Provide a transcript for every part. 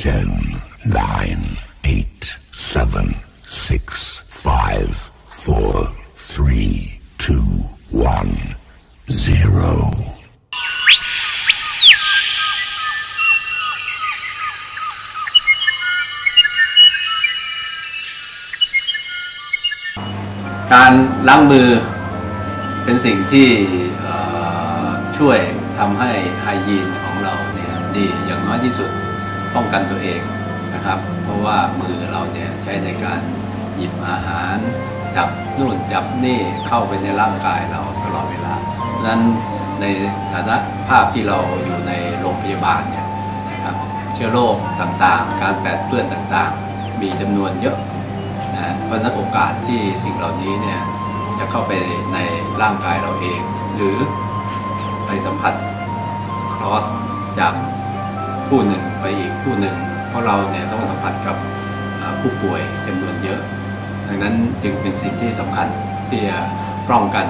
Ten, nine, eight, seven, six, five, four, three, two, one, zero. การล้างมือเป็นสิ่งที่ช่วยทำให้ไฮยีนของเราเนี่ยดีอย่างน้อยที่สุด ป้องกันตัวเองนะครับ เพราะว่ามือเราเนี่ยใช้ในการหยิบอาหารจับนู่นจับนี่เข้าไปในร่างกายเราตลอดเวลาเพราะฉะนั้นในฐานะภาพที่เราอยู่ในโรงพยาบาลเนี่ยนะครับเชื้อโรคต่างๆ การแปดเปื้อนต่างๆ มีจำนวนเยอะนะเพราะฉะนั้นโอกาสที่สิ่งเหล่านี้เนี่ยจะเข้าไปในร่างกายเราเอง หรือไปสัมผัสครอสจาก ผู้หนึ่งไปอีกผู้หนึ่ง เพราะเราเนี่ยต้องสัมผัสกับผู้ป่วยจำนวนเยอะ ดังนั้นจึงเป็นสิ่งที่สำคัญที่จะป้องกัน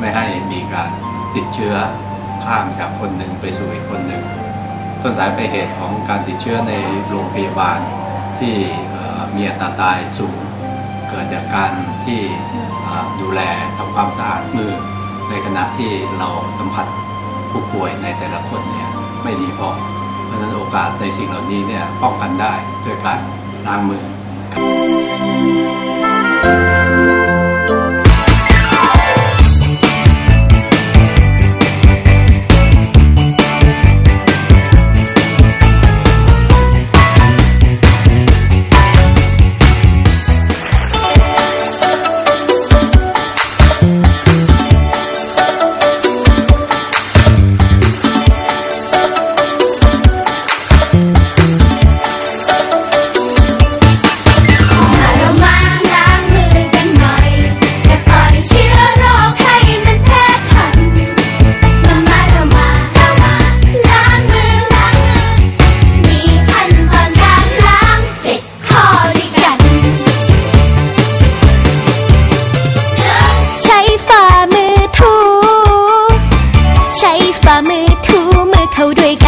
ไม่ให้มีการติดเชื้อข้ามจากคนหนึ่งไปสู่อีกคนหนึ่ง ต้นสายไปเหตุของการติดเชื้อในโรงพยาบาลที่มีอัตราตายสูง เกิดจากการที่ดูแลทำความสะอาดมือในขณะที่เราสัมผัสผู้ป่วยในแต่ละคนเนี่ยไม่ดีพอ ราะฉะนั้นโอกาสในสิ่งเหล่านี้เนี่ยป้องกันได้ด้วยการล้างมือ ด้วย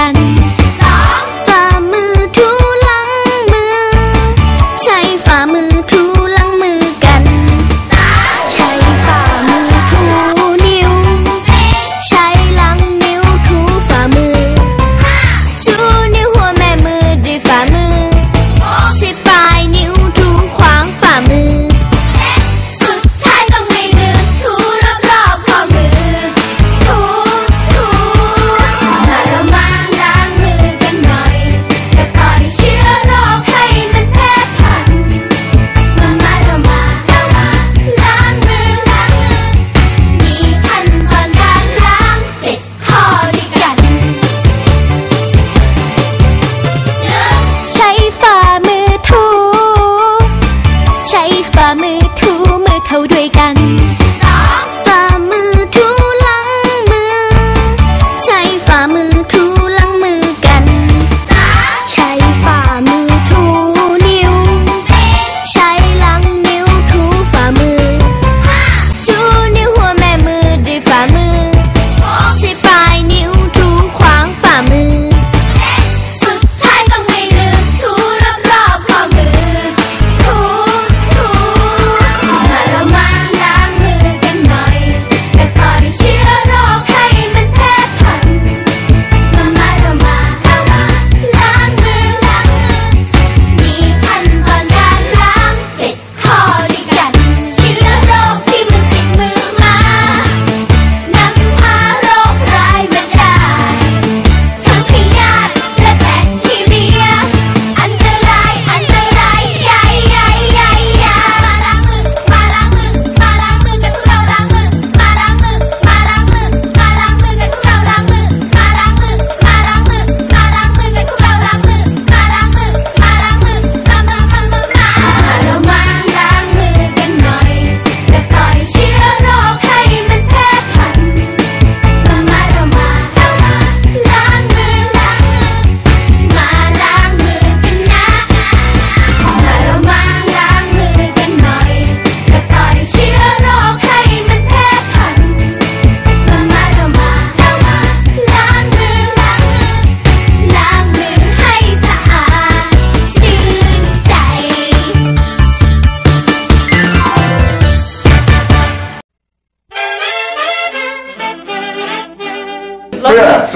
ฝ่ามือถูมือเข้าด้วยกัน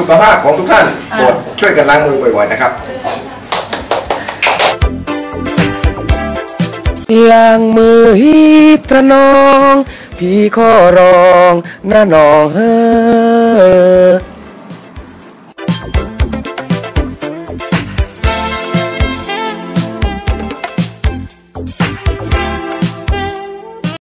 สุขภาพของทุกท่านโปรดช่วยกันล้างมือบ่อยๆนะครับล้างมือฮีตะนอง พี่ขอร้องนะน้องเฮ้ย